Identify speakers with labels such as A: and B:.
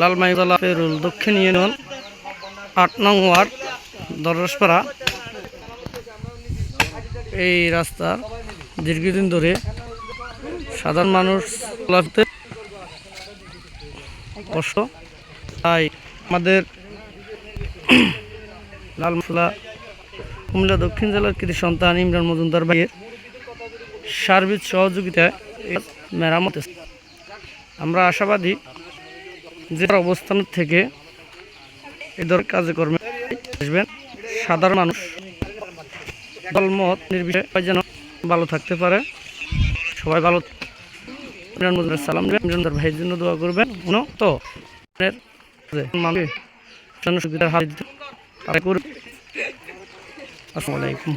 A: লালমাইতলা পেরুল, দক্ষিণ ইউনিয়ন আট নং ওয়ার্ড দরসপাড়া এই রাস্তার দীর্ঘদিন ধরে সাধারণ মানুষ চলাফেরতে কষ্ট। তাই আমাদের লালমসলা কুমিল্লা দক্ষিণ জেলার কৃতি সন্তান ইমরান মজুমদার ভাইয়ের সার্বিক সহযোগিতায় মেরামত আমরা আশাবাদী যে তার অবস্থান থেকে ধরনের কাজকর্মে আসবেন। সাধারণ মানুষ দলমত নির্বিশেষে যেন ভালো থাকতে পারে। সবাই ভালো সালাম দেবেন ভাইয়ের জন্য দোয়া করবেন। উনো তো? সুবিধার হাত দিতে তারা করবে আসসালামু আলাইকুম।